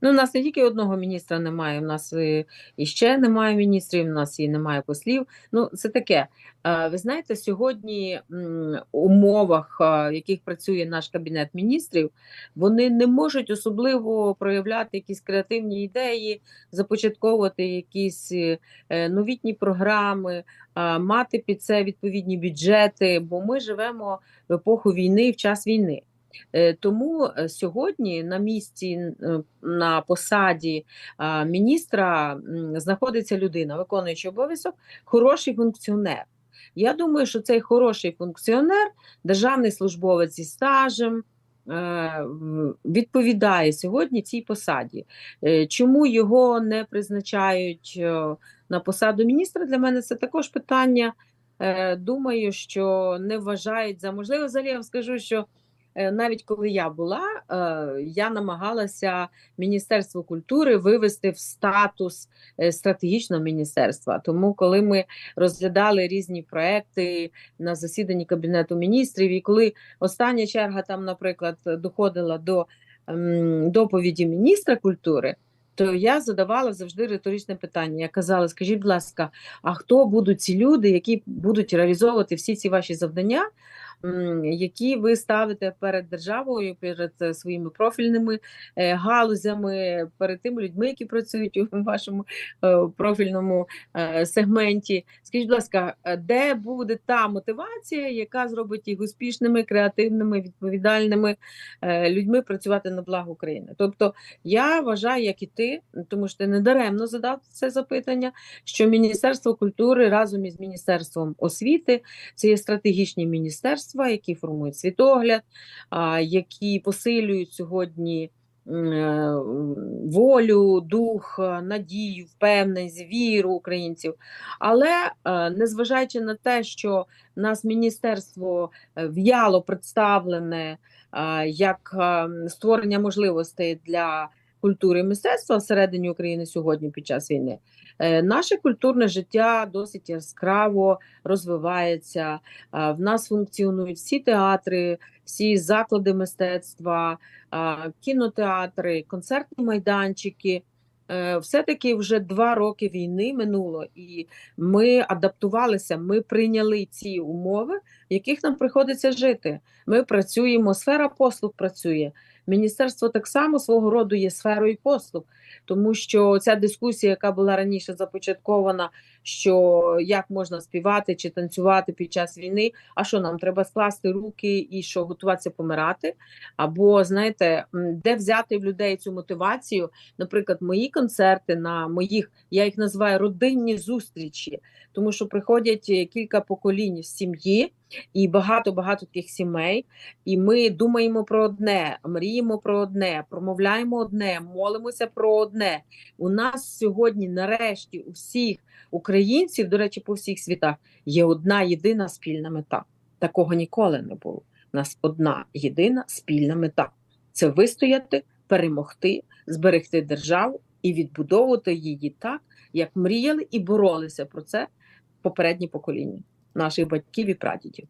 Ну, у нас не тільки одного міністра немає, у нас і, і ще немає міністрів, у нас і немає послів. Ну, це таке. Е, Ви знаєте, сьогодні м, умовах, е, в яких працює наш кабінет міністрів, вони не можуть особливо проявляти якісь креативні ідеї, започатковувати якісь е, новітні програми, е, мати під це відповідні бюджети, бо ми живемо в епоху війни, в час війни. Е, Тому е, сьогодні на місці е, на посаді міністра знаходиться людина, виконуючий обов'язок, хороший функціонер. Я думаю, що цей хороший функціонер, державний службовець зі стажем, відповідає сьогодні цій посаді. Чому його не призначають на посаду міністра? Для мене це також питання. Думаю, що не вважають за можливе. Взагалі я вам скажу, що навіть коли я була, е, я намагалася Міністерство культури вивести в статус е, стратегічного міністерства. Тому, коли ми розглядали різні проекти на засіданні Кабінету міністрів, і коли остання черга там, наприклад, доходила до ем, доповіді міністра культури. То я задавала завжди риторичне питання. Я казала: скажіть, будь ласка, а хто будуть ці люди, які будуть реалізовувати всі ці ваші завдання, які ви ставите перед державою, перед е, своїми профільними е, галузями, перед тими людьми, які працюють у вашому е, профільному сегменті? Скажіть, будь ласка, де буде та мотивація, яка зробить їх успішними, креативними, відповідальними людьми працювати на благо України? Тобто я вважаю, як і ти, тому що ти недаремно задав це запитання, що Міністерство культури разом із Міністерством освіти це є стратегічні міністерства, які формують світогляд, які посилюють сьогодні е, волю, дух, е, надію, впевненість, віру українців. Але е, незважаючи на те, що нас міністерство в'яло представлене як е, створення можливостей для культури і мистецтва всередині України сьогодні під час війни, е, наше культурне життя досить яскраво розвивається. Е, В нас функціонують всі театри, всі заклади мистецтва, е, кінотеатри, концертні майданчики. Все-таки вже два роки війни минуло, і ми адаптувалися, ми прийняли ці умови, в яких нам приходиться жити. Ми працюємо, сфера послуг працює. Міністерство так само свого роду є сферою послуг, тому що ця дискусія, яка була раніше започаткована, що як можна співати чи танцювати під час війни, а що нам треба скласти руки і що готуватися помирати? Або знаєте, де взяти в людей цю мотивацію? Наприклад, мої концерти на моїх, я їх називаю родинні зустрічі, тому що приходять е, кілька поколінь в сім'ї. І багато багато таких сімей, і ми думаємо про одне, мріємо про одне, промовляємо одне, молимося про одне. У нас сьогодні, нарешті, у всіх українців, до речі, по всіх світах, є одна єдина спільна мета. Такого ніколи не було. У нас одна єдина спільна мета це вистояти, перемогти, зберегти державу і відбудовувати її так, як мріяли і боролися про це попередні покоління наших батьків і прадідів.